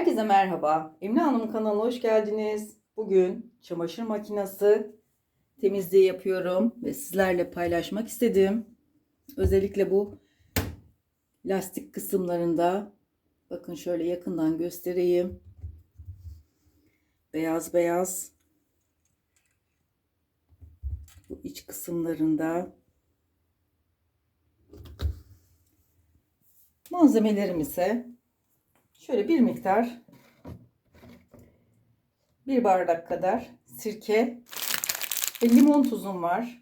Herkese merhaba. Emine Hanım kanalına hoş geldiniz. Bugün çamaşır makinesi temizliği yapıyorum ve sizlerle paylaşmak istedim. Özellikle bu lastik kısımlarında bakın şöyle yakından göstereyim. Beyaz beyaz bu iç kısımlarında malzemelerim ise şöyle bir miktar bir bardak kadar sirke ve limon tuzum var.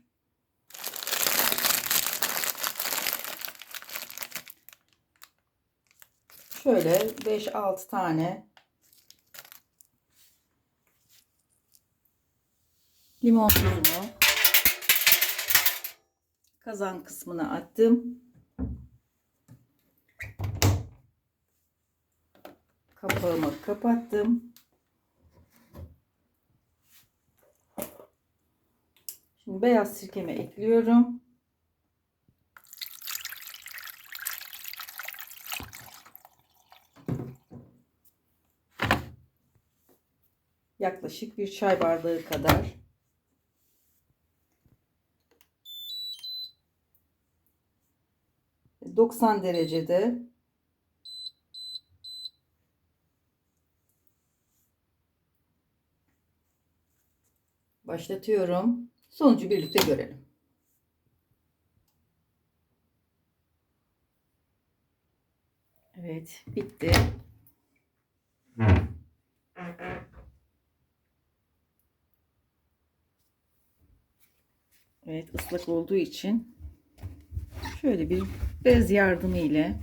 Şöyle 5-6 tane limon tuzumu kazan kısmına attım. Kapağımı kapattım. Şimdi beyaz sirkemi ekliyorum. Yaklaşık bir çay bardağı kadar. ...90 derecede başlatıyorum. Sonucu birlikte görelim. Evet, bitti. Evet, ıslak olduğu için şöyle bir bez yardımı ile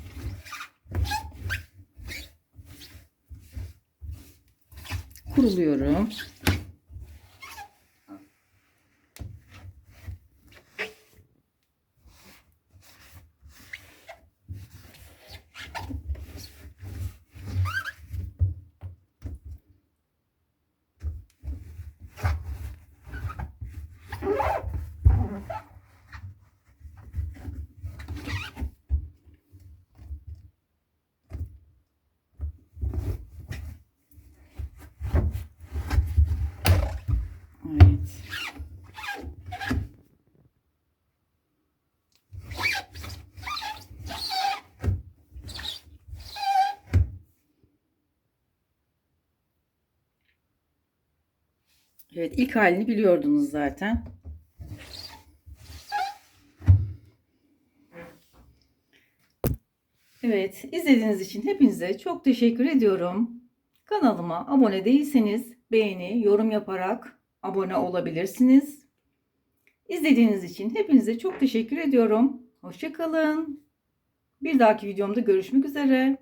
kuruluyorum. Evet. Evet ilk halini biliyordunuz zaten. Evet izlediğiniz için hepinize çok teşekkür ediyorum. Kanalıma abone değilseniz beğeni, yorum yaparak abone olabilirsiniz. İzlediğiniz için hepinize çok teşekkür ediyorum. Hoşçakalın. Bir dahaki videomda görüşmek üzere.